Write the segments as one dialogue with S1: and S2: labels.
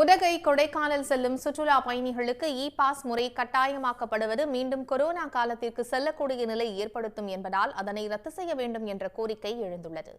S1: உதகை கொடைக்கானல் செல்லும் சுற்றுலா பயணிகளுக்கு இ பாஸ் முறை கட்டாயமாக்கப்படுவது மீண்டும் கொரோனா காலத்திற்கு செல்லக்கூடிய நிலை ஏற்படுத்தும் என்பதால் அதனை ரத்து செய்ய வேண்டும் என்ற கோரிக்கை எழுந்துள்ளது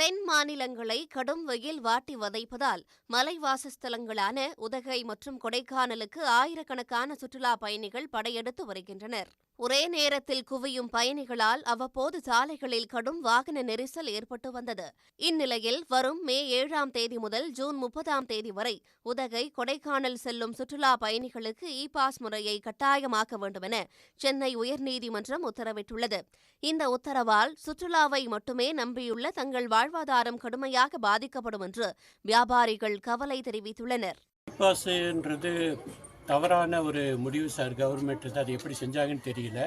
S1: தென் மாநிலங்களை கடும் வெயில் வாட்டி வதைப்பதால் மலைவாசஸ்தலங்களான உதகை மற்றும் கொடைக்கானலுக்கு ஆயிரக்கணக்கான சுற்றுலா பயணிகள் படையெடுத்து வருகின்றனர் ஒரே நேரத்தில் குவியும் பயணிகளால் அவ்வப்போது சாலைகளில் கடும் வாகன நெரிசல் ஏற்பட்டு வந்தது இந்நிலையில் வரும் மே ஏழாம் தேதி முதல் ஜூன் முப்பதாம் தேதி வரை உதகை கொடைக்கானல் செல்லும் சுற்றுலா பயணிகளுக்கு இ பாஸ் முறையை கட்டாயமாக்க வேண்டுமென சென்னை உயர்நீதிமன்றம் உத்தரவிட்டுள்ளது இந்த உத்தரவால் சுற்றுலாவை மட்டுமே நம்பியுள்ள தங்கள் வாழ் வாழ்வாதாரம் கடுமையாக பாதிக்கப்படும் என்று வியாபாரிகள் கவலை தெரிவித்துள்ளனர்
S2: தவறான ஒரு முடிவு சார் கவர்மெண்ட் அது எப்படி செஞ்சாங்கன்னு தெரியல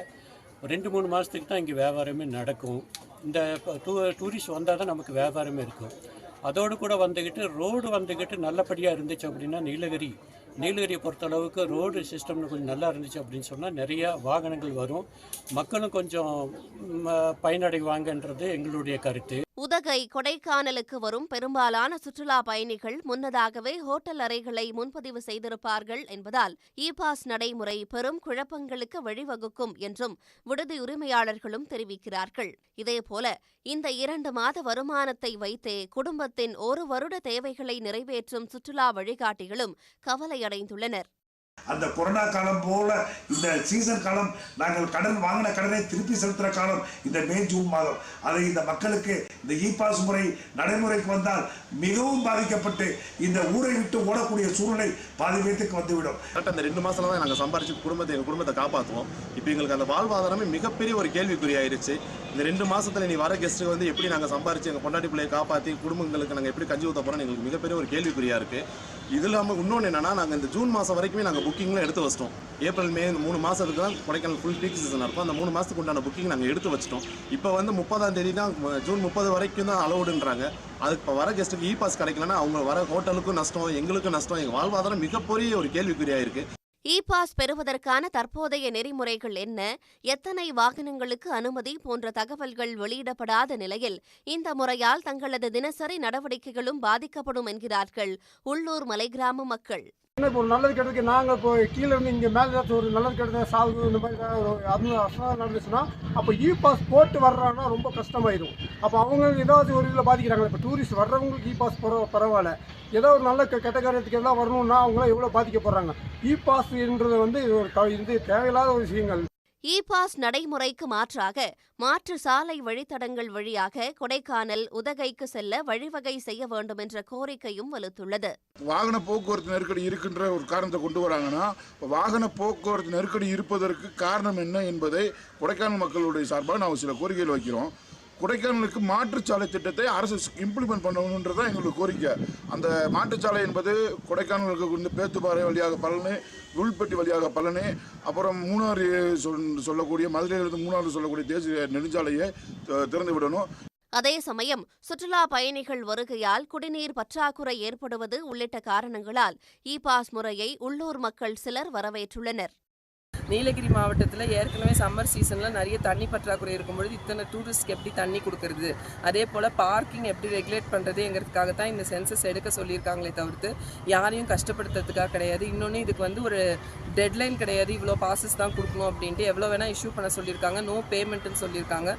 S2: ரெண்டு மூணு மாதத்துக்கு தான் இங்கே வியாபாரமே நடக்கும் இந்த டூ டூரிஸ்ட் வந்தால் தான் நமக்கு வியாபாரமே இருக்கும் அதோடு கூட வந்துக்கிட்டு ரோடு வந்துக்கிட்டு நல்லபடியாக இருந்துச்சு அப்படின்னா நீலகிரி நீலகிரியை பொறுத்தளவுக்கு ரோடு சிஸ்டம்னு கொஞ்சம் நல்லா இருந்துச்சு அப்படின்னு சொன்னால் நிறைய வாகனங்கள் வரும் மக்களும் கொஞ்சம் பயனடைவாங்கன்றது எங்களுடைய கருத்து
S1: உதகை கொடைக்கானலுக்கு வரும் பெரும்பாலான சுற்றுலா பயணிகள் முன்னதாகவே ஹோட்டல் அறைகளை முன்பதிவு செய்திருப்பார்கள் என்பதால் இ பாஸ் நடைமுறை பெரும் குழப்பங்களுக்கு வழிவகுக்கும் என்றும் விடுதி உரிமையாளர்களும் தெரிவிக்கிறார்கள் இதேபோல இந்த இரண்டு மாத வருமானத்தை வைத்தே குடும்பத்தின் ஒரு வருட தேவைகளை நிறைவேற்றும் சுற்றுலா வழிகாட்டிகளும் கவலை அடைந்துள்ளனர்
S3: அந்த கொரோனா காலம் போல இந்த சீசன் காலம் நாங்கள் கடன் வாங்கின கடனை திருப்பி செலுத்துற காலம் இந்த மே ஜூன் மாதம் அதை இந்த மக்களுக்கு இந்த இ பாஸ் முறை நடைமுறைக்கு வந்தால் மிகவும் பாதிக்கப்பட்டு இந்த ஊரை விட்டு ஓடக்கூடிய சூழ்நிலை பாதி பேத்துக்கு வந்துவிடும்
S4: அந்த ரெண்டு மாசம் தான் நாங்கள் சம்பாரிச்சு குடும்பத்தை எங்கள் குடும்பத்தை காப்பாற்றுவோம் இப்போ எங்களுக்கு அந்த வாழ்வாதாரமே மிகப்பெரிய ஒரு கேள்விக்குறியாயிருச்சு இந்த ரெண்டு மாசத்துல நீ வர கெஸ்ட்டுக்கு வந்து எப்படி நாங்கள் சம்பாரிச்சு எங்கள் பொண்டாட்டி பிள்ளையை காப்பாற்றி குடும்பங்களுக்கு நாங்கள் எப்படி கஞ்சி ஊற்ற போகிறோம்னு எங்களுக்கு மிகப்பெரிய ஒரு கேள்விக்குறியா இருக்குது இது இல்லாமல் இன்னொன்று என்னென்னா நாங்கள் இந்த ஜூன் மாதம் வரைக்குமே நாங்கள் புக்கிங்லாம் எடுத்து வச்சிட்டோம் ஏப்ரல் மே இந்த மூணு மாதத்துக்கு தான் கொடைக்கானல் ஃபுல் பீக் சீசன் இருக்கும் அந்த மூணு மாதத்துக்கு உண்டான புக்கிங் நாங்கள் எடுத்து வச்சிட்டோம் இப்போ வந்து முப்பதாம் தேதி தான் ஜூன் முப்பது வரைக்கும் தான் அலோடுன்றாங்க அதுக்கு இப்போ வர கெஸ்ட்டுக்கு இ பாஸ் கிடைக்கலன்னா அவங்க வர ஹோட்டலுக்கும் நஷ்டம் எங்களுக்கும் நஷ்டம் எங்கள் வாழ்வாதாரம் மிகப்பெரிய ஒரு கேள்விக்குறியாக இருக்குது
S1: இ பாஸ் பெறுவதற்கான தற்போதைய நெறிமுறைகள் என்ன எத்தனை வாகனங்களுக்கு அனுமதி போன்ற தகவல்கள் வெளியிடப்படாத நிலையில் இந்த முறையால் தங்களது தினசரி நடவடிக்கைகளும் பாதிக்கப்படும் என்கிறார்கள் உள்ளூர் கிராம மக்கள்
S5: இப்போ ஒரு நல்லது கெட்டதுக்கு நாங்கள் இப்போ கீழே இருந்து இங்கே மேலே ஏதாச்சும் ஒரு நல்லது கெட்டது சாவு இந்த மாதிரி ஏதாவது அது அசனம் நடந்துச்சுன்னா அப்போ இ பாஸ் போட்டு வர்றாங்கன்னா ரொம்ப கஷ்டமாயிடும் அப்போ அவங்க ஏதாவது ஒரு இதில் பாதிக்கிறாங்க இப்போ டூரிஸ்ட் வர்றவங்களுக்கு இ பாஸ் போகிற பரவாயில்ல ஏதோ ஒரு நல்ல கெட்ட காரியத்துக்கு எல்லாம் வரணும்னா அவங்களாம் எவ்வளோ பாதிக்க போகிறாங்க இ பாஸ்ன்றது வந்து இது ஒரு க இது தேவையில்லாத ஒரு விஷயங்கள்
S1: இ பாஸ் நடைமுறைக்கு மாற்றாக மாற்று சாலை வழித்தடங்கள் வழியாக கொடைக்கானல் உதகைக்கு செல்ல வழிவகை செய்ய வேண்டும் என்ற கோரிக்கையும் வலுத்துள்ளது
S3: வாகன போக்குவரத்து நெருக்கடி இருக்கின்ற ஒரு காரணத்தை கொண்டு வராங்கன்னா வாகன போக்குவரத்து நெருக்கடி இருப்பதற்கு காரணம் என்ன என்பதை கொடைக்கானல் மக்களுடைய சார்பாக நாம் சில கோரிக்கைகள் வைக்கிறோம் கொடைக்கானலுக்கு மாற்றுச்சாலை திட்டத்தை அரசு இம்ப்ளிமெண்ட் பண்ணணுன்றதான் எங்களுக்கு கோரிக்கை அந்த மாற்றுச்சாலை என்பது கொடைக்கானலுக்கு வந்து பேத்துப்பாறை வழியாக பலனு உள்பட்டி வழியாக பலனு அப்புறம் மூணாறு சொல் சொல்லக்கூடிய மதுரையிலிருந்து மூணாறு சொல்லக்கூடிய தேசிய நெடுஞ்சாலையை திறந்து விடணும்
S1: அதே சமயம் சுற்றுலா பயணிகள் வருகையால் குடிநீர் பற்றாக்குறை ஏற்படுவது உள்ளிட்ட காரணங்களால் இ பாஸ் முறையை உள்ளூர் மக்கள் சிலர் வரவேற்றுள்ளனர்
S6: நீலகிரி மாவட்டத்தில் ஏற்கனவே சம்மர் சீசனில் நிறைய தண்ணி பற்றாக்குறை இருக்கும்பொழுது இத்தனை டூரிஸ்ட்க்கு எப்படி தண்ணி கொடுக்கறது அதே போல் பார்க்கிங் எப்படி ரெகுலேட் எங்கிறதுக்காக தான் இந்த சென்சஸ் எடுக்க சொல்லியிருக்காங்களே தவிர்த்து யாரையும் கஷ்டப்படுத்துறதுக்காக கிடையாது இன்னொன்று இதுக்கு வந்து ஒரு டெட்லைன் கிடையாது இவ்வளோ பாசஸ் தான் கொடுக்கணும் அப்படின்ட்டு எவ்வளோ வேணால் இஷ்யூ பண்ண சொல்லியிருக்காங்க நோ பேமெண்ட்டுன்னு சொல்லியிருக்காங்க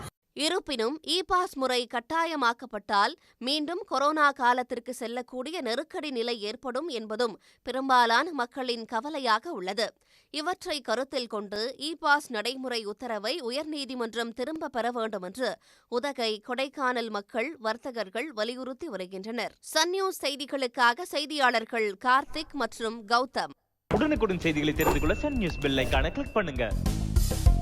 S1: இருப்பினும் இ பாஸ் முறை கட்டாயமாக்கப்பட்டால் மீண்டும் கொரோனா காலத்திற்கு செல்லக்கூடிய நெருக்கடி நிலை ஏற்படும் என்பதும் பெரும்பாலான மக்களின் கவலையாக உள்ளது இவற்றை கருத்தில் கொண்டு இ பாஸ் நடைமுறை உத்தரவை உயர்நீதிமன்றம் திரும்ப பெற வேண்டும் என்று உதகை கொடைக்கானல் மக்கள் வர்த்தகர்கள் வலியுறுத்தி வருகின்றனர் சன் நியூஸ் செய்திகளுக்காக செய்தியாளர்கள் கார்த்திக் மற்றும் கௌதம் உடனுக்குடன் செய்திகளை தெரிந்து கொள்ள சன் நியூஸ் பெல் கிளிக் பண்ணுங்க